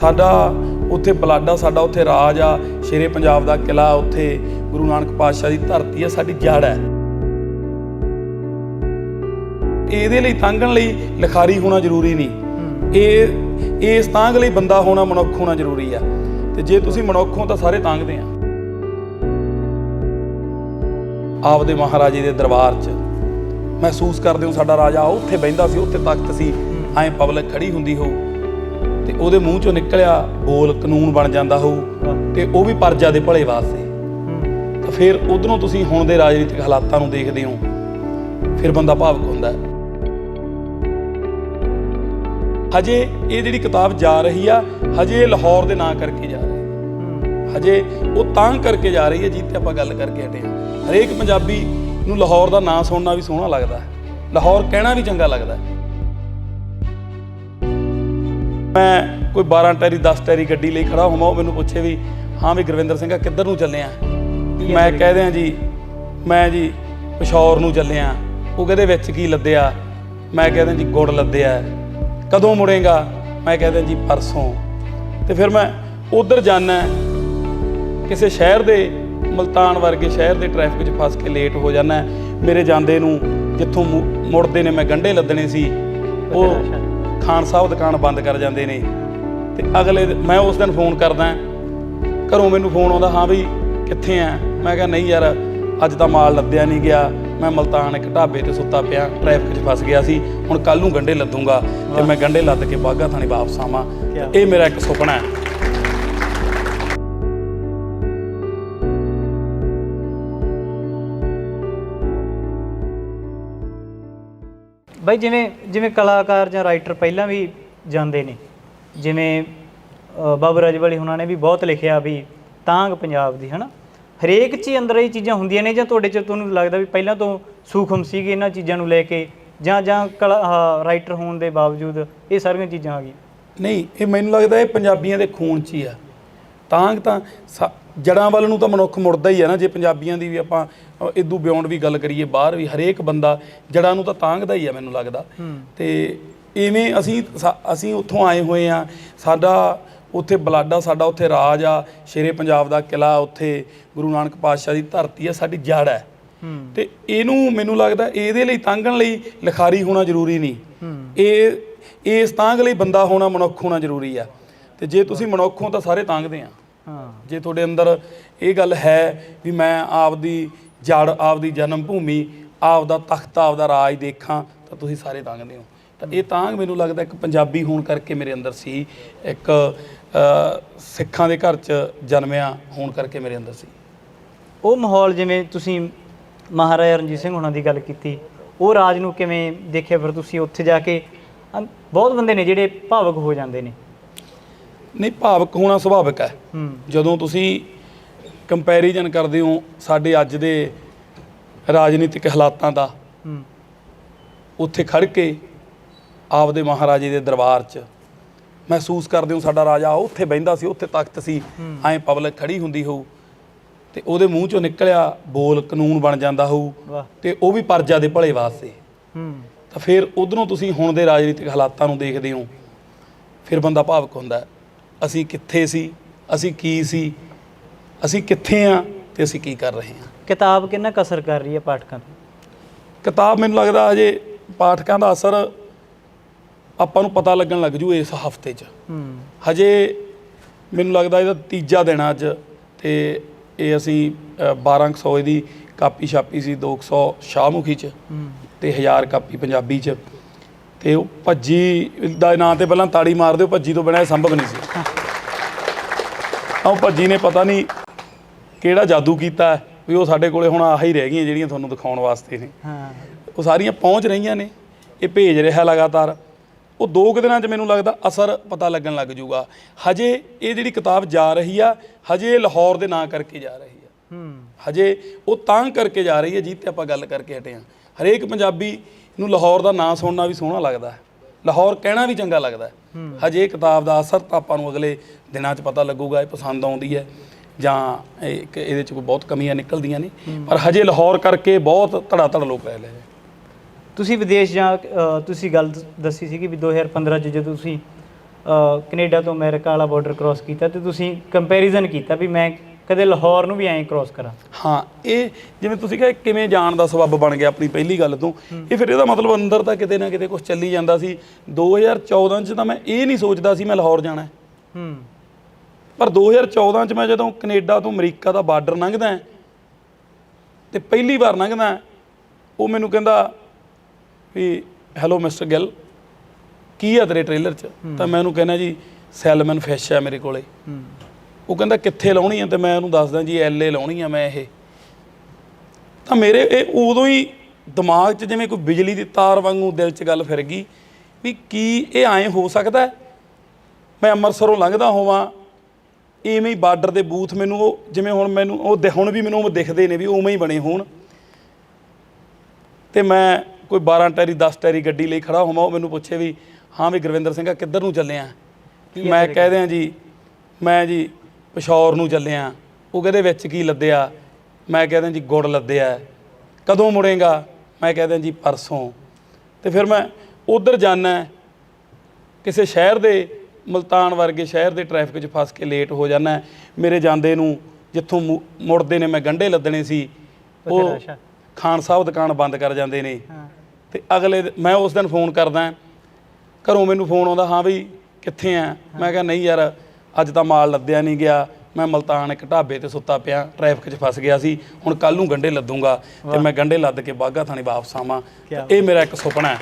ਸਾਡਾ ਉੱਥੇ ਬਲਾਡਾ ਸਾਡਾ ਉੱਥੇ ਰਾਜ ਆ ਸ਼ੇਰੇ ਪੰਜਾਬ ਦਾ ਕਿਲਾ ਉੱਥੇ ਗੁਰੂ ਨਾਨਕ ਪਾਤਸ਼ਾਹ ਦੀ ਧਰਤੀ ਆ ਸਾਡੀ ਜੜ ਹੈ। ਇਹਦੇ ਲਈ ਤੰਗਣ ਲਈ ਲਿਖਾਰੀ ਹੋਣਾ ਜ਼ਰੂਰੀ ਨਹੀਂ। ਇਹ ਇਸ ਤਾਂਗ ਲਈ ਬੰਦਾ ਹੋਣਾ ਮਨੁੱਖ ਹੋਣਾ ਜ਼ਰੂਰੀ ਆ। ਤੇ ਜੇ ਤੁਸੀਂ ਮਨੁੱਖ ਹੋ ਤਾਂ ਸਾਰੇ ਤਾਂਗਦੇ ਆ। ਆਪਦੇ ਮਹਾਰਾਜੇ ਦੇ ਦਰਬਾਰ 'ਚ ਮਹਿਸੂਸ ਕਰਦੇ ਹੋ ਸਾਡਾ ਰਾਜਾ ਉੱਥੇ ਬੈੰਦਾ ਸੀ ਉੱਥੇ ਤਖਤ ਸੀ। ਐਂ ਪਬਲਿਕ ਖੜੀ ਹੁੰਦੀ ਹੋਊ। ਤੇ ਉਹਦੇ ਮੂੰਹ ਚੋਂ ਨਿਕਲਿਆ ਬੋਲ ਕਾਨੂੰਨ ਬਣ ਜਾਂਦਾ ਹੋਊ ਤੇ ਉਹ ਵੀ ਪਰਜਾ ਦੇ ਭਲੇ ਵਾਸਤੇ। ਤਾਂ ਫਿਰ ਉਧਰੋਂ ਤੁਸੀਂ ਹੁਣ ਦੇ ਰਾਜਨੀਤਿਕ ਹਾਲਾਤਾਂ ਨੂੰ ਦੇਖਦੇ ਹੋ, ਫਿਰ ਬੰਦਾ ਭਾਵਕ ਹੁੰਦਾ ਹੈ। ਹਜੇ ਇਹ ਜਿਹੜੀ ਕਿਤਾਬ ਜਾ ਰਹੀ ਆ, ਹਜੇ ਇਹ ਲਾਹੌਰ ਦੇ ਨਾਂ ਕਰਕੇ ਜਾ ਰਹੀ ਹੈ। ਹਜੇ ਉਹ ਤਾਂ ਕਰਕੇ ਜਾ ਰਹੀ ਹੈ ਜਿਹ ਤੇ ਆਪਾਂ ਗੱਲ ਕਰਕੇ ਹਟੇ ਹਰੇਕ ਪੰਜਾਬੀ ਨੂੰ ਲਾਹੌਰ ਦਾ ਨਾਂ ਸੁਣਨਾ ਵੀ ਸੋਹਣਾ ਲੱਗਦਾ ਹੈ। ਲਾਹੌਰ ਕਹਿਣਾ ਵੀ ਚੰਗਾ ਲੱਗਦਾ ਹੈ। ਮੈਂ ਕੋਈ 12 ਟੈਰੀ 10 ਟੈਰੀ ਗੱਡੀ ਲਈ ਖੜਾ ਹੋਵਾਂ ਉਹ ਮੈਨੂੰ ਪੁੱਛੇ ਵੀ ਹਾਂ ਵੀ ਗੁਰਵਿੰਦਰ ਸਿੰਘ ਆ ਕਿੱਧਰ ਨੂੰ ਚੱਲੇ ਆ? ਮੈਂ ਕਹਿ ਦਿਆਂ ਜੀ ਮੈਂ ਜੀ ਪਿਸ਼ੌਰ ਨੂੰ ਚੱਲੇ ਆ। ਉਹ ਕਹਿੰਦੇ ਵਿੱਚ ਕੀ ਲੱਦਿਆ? ਮੈਂ ਕਹਿੰਦਾ ਜੀ ਗੁੜ ਲੱਦਿਆ ਕਦੋਂ ਮੁੜੇਗਾ? ਮੈਂ ਕਹਿੰਦਾ ਜੀ ਪਰਸੋਂ। ਤੇ ਫਿਰ ਮੈਂ ਉਧਰ ਜਾਣਾ ਕਿਸੇ ਸ਼ਹਿਰ ਦੇ ਮਲਤਾਨ ਵਰਗੇ ਸ਼ਹਿਰ ਦੇ ਟ੍ਰੈਫਿਕ 'ਚ ਫਸ ਕੇ ਲੇਟ ਹੋ ਜਾਣਾ ਮੇਰੇ ਜਾਂਦੇ ਨੂੰ ਜਿੱਥੋਂ ਮੁੜਦੇ ਨੇ ਮੈਂ ਗੰਢੇ ਲੱਦਣੇ ਸੀ। ਉਹ ਖਾਨ ਸਾਹਿਬ ਦੁਕਾਨ ਬੰਦ ਕਰ ਜਾਂਦੇ ਨੇ ਤੇ ਅਗਲੇ ਮੈਂ ਉਸ ਦਿਨ ਫੋਨ ਕਰਦਾ ਘਰੋਂ ਮੈਨੂੰ ਫੋਨ ਆਉਂਦਾ ਹਾਂ ਵੀ ਕਿੱਥੇ ਆ ਮੈਂ ਕਿਹਾ ਨਹੀਂ ਯਾਰ ਅੱਜ ਤਾਂ ਮਾਲ ਲੱਦਿਆ ਨਹੀਂ ਗਿਆ। ਮੈਂ ਮਲਤਾਨ ਇੱਕ ਢਾਬੇ ਤੇ ਸੁੱਤਾ ਪਿਆ ਟ੍ਰੈਫਿਕ 'ਚ ਫਸ ਗਿਆ ਸੀ। ਹੁਣ ਕੱਲ ਨੂੰ ਗੰਢੇ ਲੱਦੂੰਗਾ ਤੇ ਮੈਂ ਗੰਢੇ ਲੱਦ ਕੇ ਬਾਗਾ ਥਾਣੀ ਵਾਪਸ ਆਵਾਂ। ਇਹ ਮੇਰਾ ਇੱਕ ਸੁਪਨਾ ਹੈ। ਬਾਈ ਜਿਵੇਂ ਜਿਵੇਂ ਕਲਾਕਾਰ ਜਾਂ ਰਾਈਟਰ ਪਹਿਲਾਂ ਵੀ ਜਾਂਦੇ ਨੇ ਜਿਵੇਂ ਅ, ਬਾਬੂ ਰਾਜਵਾਲੀ ਹੁਣਾਂ ਨੇ ਵੀ ਬਹੁਤ ਲਿਖਿਆ ਵੀ ਤਾਂਗ ਪੰਜਾਬ ਦੀ ਹਨਾ? ਹਰੇਕ ਚ ਅੰਦਰ ਇਹ ਚੀਜ਼ਾਂ ਹੁੰਦੀਆਂ ਨੇ ਜਾਂ ਤੁਹਾਡੇ ਚ ਤੁਹਾਨੂੰ ਲੱਗਦਾ ਵੀ ਪਹਿਲਾਂ ਤੋਂ ਸੂਖਮ ਸੀਗੇ ਇਹਨਾਂ ਚੀਜ਼ਾਂ ਨੂੰ ਲੈ ਕੇ ਜਾਂ ਜਾਂ ਕਲਾ ਰਾਈਟਰ ਹੋਣ ਦੇ ਬਾਵਜੂਦ ਇਹ ਸਾਰੀਆਂ ਚੀਜ਼ਾਂ ਆ ਗਈਆਂ? ਨਹੀਂ ਇਹ ਮੈਨੂੰ ਲੱਗਦਾ ਇਹ ਪੰਜਾਬੀਆਂ ਦੇ ਖੂਨ 'ਚ ਹੀ ਆ। ਤਾਂ ਤਾਂ ਜੜ੍ਹਾਂ ਵੱਲ ਨੂੰ ਤਾਂ ਮਨੁੱਖ ਮੁੜਦਾ ਹੀ ਆ ਨਾ ਜੇ ਪੰਜਾਬੀਆਂ ਦੀ ਵੀ ਆਪਾਂ ਇਦੋਂ ਬਿਯੋਂਡ ਵੀ ਗੱਲ ਕਰੀਏ ਬਾਹਰ ਵੀ ਹਰੇਕ ਬੰਦਾ ਜੜ੍ਹਾਂ ਨੂੰ ਤਾਂ ਤਾਂਗਦਾ ਹੀ ਆ ਮੈਨੂੰ ਲੱਗਦਾ। ਤੇ ਇਵੇਂ ਅਸੀਂ ਅਸੀਂ ਉੱਥੋਂ ਆਏ ਹੋਏ ਆ ਸਾਡਾ ਉੱਥੇ ਬਲਾਡਾ ਸਾਡਾ ਉੱਥੇ ਰਾਜ ਆ ਸ਼ੇਰੇ ਪੰਜਾਬ ਦਾ ਕਿਲਾ ਉੱਥੇ ਗੁਰੂ ਨਾਨਕ ਪਾਤਸ਼ਾਹ ਦੀ ਧਰਤੀ ਆ ਸਾਡੀ ਜੜ ਹੈ। ਹੂੰ। ਤੇ ਇਹਨੂੰ ਮੈਨੂੰ ਲੱਗਦਾ ਇਹਦੇ ਲਈ ਤਾਂਗਣ ਲਈ ਲਿਖਾਰੀ ਹੋਣਾ ਜ਼ਰੂਰੀ ਨਹੀਂ। ਇਹ ਇਸ ਤਾਂਗ ਲਈ ਬੰਦਾ ਹੋਣਾ ਮਨੁੱਖ ਹੋਣਾ ਜ਼ਰੂਰੀ ਆ। ਤੇ ਜੇ ਤੁਸੀਂ ਮਨੁੱਖ ਹੋ ਤਾਂ ਸਾਰੇ ਤਾਂਗਦੇ ਆ। ਹਾਂ ਜੇ ਤੁਹਾਡੇ ਅੰਦਰ ਇਹ ਗੱਲ ਹੈ ਵੀ ਮੈਂ ਆਪਦੀ ਜੜ ਆਪਦੀ ਜਨਮ ਭੂਮੀ ਆਪਦਾ ਤਖਤ ਆਪਦਾ ਰਾਜ ਦੇਖਾਂ ਤਾਂ ਤੁਸੀਂ ਸਾਰੇ ਤਾਂਗਦੇ ਹੋ। ਤਾਂ ਇਹ ਤਾਂਗ ਮੈਨੂੰ ਲੱਗਦਾ ਇੱਕ ਪੰਜਾਬੀ ਹੋਣ ਕਰਕੇ ਮੇਰੇ ਅੰਦਰ ਸੀ ਇੱਕ ਸਿੱਖਾਂ ਦੇ ਘਰ 'ਚ ਜਨਮਿਆ ਹੋਣ ਕਰਕੇ ਮੇਰੇ ਅੰਦਰ ਸੀ। ਉਹ ਮਾਹੌਲ ਜਿਵੇਂ ਤੁਸੀਂ ਮਹਾਰਾਜਾ ਰਣਜੀਤ ਸਿੰਘ ਹੁਣਾਂ ਦੀ ਗੱਲ ਕੀਤੀ ਉਹ ਰਾਜ ਨੂੰ ਕਿਵੇਂ ਦੇਖਿਆ ਫਿਰ ਤੁਸੀਂ? ਉੱਥੇ ਜਾ ਕੇ ਬਹੁਤ ਬੰਦੇ ਨੇ ਜਿਹੜੇ ਭਾਵਕ ਹੋ ਜਾਂਦੇ ਨੇ। ਨਹੀਂ ਭਾਵਕ ਹੋਣਾ ਸੁਭਾਵਿਕ ਹੈ। ਜਦੋਂ ਤੁਸੀਂ ਕੰਪੈਰੀਜ਼ਨ ਕਰਦੇ ਹੋ ਸਾਡੇ ਅੱਜ ਦੇ ਰਾਜਨੀਤਿਕ ਹਾਲਾਤਾਂ ਦਾ ਉੱਥੇ ਖੜ ਕੇ ਆਪਦੇ ਮਹਾਰਾਜੇ ਦੇ ਦਰਬਾਰ 'ਚ ਮਹਿਸੂਸ ਕਰਦੇ ਹੋ ਸਾਡਾ ਰਾਜਾ ਉੱਥੇ ਬੈੰਦਾ ਸੀ ਉੱਥੇ ਤਖਤ ਸੀ ਐਂ ਪਬਲਿਕ ਖੜੀ ਹੁੰਦੀ ਹੋਊ ਤੇ ਉਹਦੇ ਮੂੰਹ ਚੋਂ ਨਿਕਲਿਆ ਬੋਲ ਕਾਨੂੰਨ ਬਣ ਜਾਂਦਾ ਹੋਊ ਤੇ ਉਹ ਵੀ ਪਰਜਾ ਦੇ ਭਲੇ ਵਾਸਤੇ। ਤਾਂ ਫਿਰ ਉਧਰੋਂ ਤੁਸੀਂ ਹੁਣ ਦੇ ਰਾਜਨੀਤਿਕ ਹਾਲਾਤਾਂ ਨੂੰ ਦੇਖਦੇ ਹੋ ਫਿਰ ਬੰਦਾ ਭਾਵਕ ਹੁੰਦਾ। ਅਸੀਂ ਕਿੱਥੇ ਸੀ ਅਸੀਂ ਕੀ ਸੀ ਅਸੀਂ ਕਿੱਥੇ ਆ ਤੇ ਅਸੀਂ ਕੀ ਕਰ ਰਹੇ ਹਾਂ ਕਿਤਾਬ ਕਿੰਨਾ ਕੁ ਅਸਰ ਕਰ ਰਹੀ ਹੈ ਪਾਠਕਾਂ ਤੇ? ਕਿਤਾਬ ਮੈਨੂੰ ਲੱਗਦਾ ਅਜੇ ਪਾਠਕਾਂ ਦਾ ਅਸਰ ਆਪਾਂ ਨੂੰ ਪਤਾ ਲੱਗਣ ਲੱਗ ਜੂ ਇਸ ਹਫ਼ਤੇ 'ਚ। ਹੂੰ। ਹਜੇ ਮੈਨੂੰ ਲੱਗਦਾ ਇਹਦਾ ਤੀਜਾ ਦਿਨ ਅੱਜ ਤੇ ਇਹ ਅਸੀਂ ਅ, 1200 ਦੀ ਕਾਪੀ ਛਾਪੀ ਸੀ 200 ਸ਼ਾਹਮੁਖੀ 'ਚ ਤੇ 1000 ਕਾਪੀ ਪੰਜਾਬੀ 'ਚ। ਤੇ ਉਹ ਭੱਜੀ ਦਾ ਨਾਂ ਤੇ ਪਹਿਲਾਂ ਤਾੜੀ ਮਾਰ ਦਿਓ ਭੱਜੀ ਤੋਂ ਬਿਨਾਂ ਇਹ ਸੰਭਵ ਨਹੀਂ ਸੀ। ਉਹ ਭੱਜੀ ਨੇ ਪਤਾ ਨਹੀਂ ਕਿਹੜਾ ਜਾਦੂ ਕੀਤਾ ਹੈ ਵੀ ਉਹ ਸਾਡੇ ਕੋਲੇ ਹੁਣ ਆਹੀ ਰਹਿ ਗਈਆਂ ਜਿਹੜੀਆਂ ਤੁਹਾਨੂੰ ਦਿਖਾਉਣ ਵਾਸਤੇ ਨੇ। ਹਾਂ। ਉਹ ਸਾਰੀਆਂ ਪਹੁੰਚ ਰਹੀਆਂ ਨੇ ਇਹ ਭੇਜ ਰਿਹਾ ਲਗਾਤਾਰ। ਉਹ ਦੋ ਕੁ ਦਿਨਾਂ 'ਚ ਮੈਨੂੰ ਲੱਗਦਾ ਅਸਰ ਪਤਾ ਲੱਗਣ ਲੱਗ ਜਾਊਗਾ। ਹਜੇ ਇਹ ਜਿਹੜੀ ਕਿਤਾਬ ਜਾ ਰਹੀ ਆ ਹਜੇ ਇਹ ਲਾਹੌਰ ਦੇ ਨਾਂ ਕਰਕੇ ਜਾ ਰਹੀ ਆ। ਹੂੰ। ਹਜੇ ਉਹ ਤਾਂ ਕਰਕੇ ਜਾ ਰਹੀ ਹੈ ਜਿਹ ਤੇ ਆਪਾਂ ਗੱਲ ਕਰਕੇ ਹਟੇ ਹਾਂ ਹਰੇਕ ਪੰਜਾਬੀ ਨੂੰ ਲਾਹੌਰ ਦਾ ਨਾਂ ਸੁਣਨਾ ਵੀ ਸੋਹਣਾ ਲੱਗਦਾ ਹੈ। ਲਾਹੌਰ ਕਹਿਣਾ ਵੀ ਚੰਗਾ ਲੱਗਦਾ। ਹਜੇ ਇਹ ਕਿਤਾਬ ਦਾ ਅਸਰ ਤਾਂ ਆਪਾਂ ਨੂੰ ਅਗਲੇ ਦਿਨਾਂ 'ਚ ਪਤਾ ਲੱਗੂਗਾ ਇਹ ਪਸੰਦ ਆਉਂਦੀ ਹੈ ਜਾਂ ਇਹ ਇਹਦੇ 'ਚ ਕੋਈ ਬਹੁਤ ਕਮੀਆਂ ਨਿਕਲਦੀਆਂ ਨੇ। ਪਰ ਹਜੇ ਲਾਹੌਰ ਕਰਕੇ ਬਹੁਤ ਧੜਾ ਧੜ ਲੋਕ ਰਹੇ ਨੇ। ਤੁਸੀਂ ਵਿਦੇਸ਼ ਜਾਂ ਅ, ਤੁਸੀਂ ਗੱਲ ਦ- ਦੱਸੀ ਸੀ ਕਿ ਵੀ 2015 ਚ ਜਦੋਂ ਤੁਸੀਂ ਅ, ਕੈਨੇਡਾ ਤੋਂ ਅਮਰੀਕਾ ਵਾਲਾ ਬਾਰਡਰ ਕ੍ਰਾਸ ਕੀਤਾ ਤੇ ਤੁਸੀਂ ਕੰਪੈਰੀਜ਼ਨ ਕੀਤਾ ਵੀ ਮੈਂ ਕਦੇ ਲਾਹੌਰ ਨੂੰ ਵੀ ਐਂ ਕ੍ਰਾਸ ਕਰਾਂ। ਹਾਂ ਇਹ ਜਿਵੇਂ ਤੁਸੀਂ ਕਿਹਾ ਕਿਵੇਂ ਜਾਣ ਦਾ ਸਬੱਬ ਬਣ ਗਿਆ ਆਪਣੀ ਪਹਿਲੀ ਗੱਲ ਤੋਂ। ਇਹ ਫਿਰ ਇਹਦਾ ਮਤਲਬ ਅੰਦਰ ਤਾਂ ਕਿਤੇ ਨਾ ਕਿਤੇ ਕੁਝ ਚੱਲੀ ਜਾਂਦਾ ਸੀ। 2014 ਚ ਤਾਂ ਮੈਂ ਇਹ ਨਹੀਂ ਸੋਚਦਾ ਸੀ ਮੈਂ ਲਾਹੌਰ ਜਾਣਾ ਹੈ। ਹੂੰ। ਪਰ 2014 ਚ ਮੈਂ ਜਦੋਂ ਕੈਨੇਡਾ ਤੋਂ ਅਮਰੀਕਾ ਦਾ ਬਾਰਡਰ ਲੰਘਦਾ ਹੈ, ਤੇ ਪਹਿਲੀ ਵਾਰ ਲੰਘਦਾ ਹੈ, ਉਹ ਮੈਨੂੰ ਕਹਿੰਦਾ ਵੀ ਹੈਲੋ ਮਿਸਟਰ ਗਿੱਲ ਕੀ ਆ ਤੇਰੇ ਟ੍ਰੇਲਰ ਚ? ਤਾਂ ਮੈਂ ਉਹਨੂੰ ਕਹਿੰਦਾ ਜੀ ਸੈਲਮਨ ਫਿਸ਼ ਆ ਮੇਰੇ ਕੋਲੇ। ਹੂੰ। ਉਹ ਕਹਿੰਦਾ ਕਿੱਥੇ ਲਾਉਣੀ ਆ? ਤੇ ਮੈਂ ਉਹਨੂੰ ਦੱਸਦਾ ਜੀ ਐਲਏ ਲਾਉਣੀ ਆ ਮੈਂ ਇਹ। ਤਾਂ ਮੇਰੇ ਇਹ ਉਦੋਂ ਹੀ ਦਿਮਾਗ 'ਚ ਜਿਵੇਂ ਕੋਈ ਬਿਜਲੀ ਦੀ ਤਾਰ ਵਾਂਗੂ ਦਿਲ 'ਚ ਗੱਲ ਫਿਰ ਗਈ ਵੀ ਕੀ ਇਹ ਐਂ ਹੋ ਸਕਦਾ? ਮੈਂ ਅੰਮ੍ਰਿਤਸਰੋਂ ਲੰਘਦਾ ਹੋਵਾਂ ਇਵੇਂ ਹੀ ਬਾਰਡਰ ਦੇ ਬੂਥ ਮੈਨੂੰ ਉਹ ਜਿਵੇਂ ਹੁਣ ਮੈਨੂੰ ਉਹ ਹੁਣ ਵੀ ਮੈਨੂੰ ਉਹ ਦਿਖਦੇ ਨੇ ਵੀ ਉਵੇਂ ਹੀ ਬਣੇ ਹੋਣ। ਤੇ ਮੈਂ ਕੋਈ 12 ਟੈਰੀ 10 ਟੈਰੀ ਗੱਡੀ ਲਈ ਖੜਾ ਹੋਵਾਂ ਉਹ ਮੈਨੂੰ ਪੁੱਛੇ ਵੀ ਹਾਂ ਵੀ ਗੁਰਵਿੰਦਰ ਸਿੰਘ ਆ ਕਿੱਧਰ ਨੂੰ ਚੱਲੇ ਆ? ਮੈਂ ਕਹਿ ਦਿਆਂ ਜੀ ਮੈਂ ਜੀ ਪਿਸ਼ੌਰ ਨੂੰ ਚੱਲੇ ਆ ਉਹ ਕਹਿੰਦੇ ਵਿੱਚ ਕੀ ਲੱਦਿਆ? ਮੈਂ ਕਹਿ ਦਿਆਂ ਜੀ ਗੁੜ ਲੱਦਿਆ ਕਦੋਂ ਮੁੜੇਗਾ? ਮੈਂ ਕਹਿ ਦਿਆਂ ਜੀ ਪਰਸੋਂ। ਤੇ ਫਿਰ ਮੈਂ ਉਧਰ ਜਾਣਾ ਕਿਸੇ ਸ਼ਹਿਰ ਦੇ ਮਲਤਾਨ ਵਰਗੇ ਸ਼ਹਿਰ ਦੇ ਟ੍ਰੈਫਿਕ 'ਚ ਫਸ ਕੇ ਲੇਟ ਹੋ ਜਾਣਾ ਮੇਰੇ ਜਾਂਦੇ ਨੂੰ ਜਿੱਥੋਂ ਮੁੜਦੇ ਨੇ ਮੈਂ ਗੰਢੇ ਲੱਦਣੇ ਸੀ। ਉਹ। ਖਾਨ ਸਾਹਿਬ ਦੁਕਾਨ ਬੰਦ ਕਰ ਜਾਂਦੇ ਨੇ। ਤੇ ਅਗਲੇ ਮੈਂ ਉਸ ਦਿਨ ਫੋਨ ਕਰਦਾ ਘਰੋਂ ਮੈਨੂੰ ਫੋਨ ਆਉਂਦਾ ਹਾਂ ਵੀ ਕਿੱਥੇ ਆ? ਮੈਂ ਕਿਹਾ ਨਹੀਂ ਯਾਰ ਅੱਜ ਤਾਂ ਮਾਲ ਲੱਦਿਆ ਨਹੀਂ ਗਿਆ। ਮੈਂ ਮਲਤਾਨ ਇੱਕ ਢਾਬੇ ਤੇ ਸੁੱਤਾ ਪਿਆ ਟ੍ਰੈਫਿਕ 'ਚ ਫਸ ਗਿਆ ਸੀ। ਹੁਣ ਕੱਲ ਨੂੰ ਗੰਢੇ ਲੱਦੂੰਗਾ ਤੇ ਮੈਂ ਗੰਢੇ ਲੱਦ ਕੇ ਬਾਗਾ ਥਾਣੀ ਵਾਪਸ ਆਵਾਂ। ਇਹ ਮੇਰਾ ਇੱਕ ਸੁਪਨਾ ਹੈ।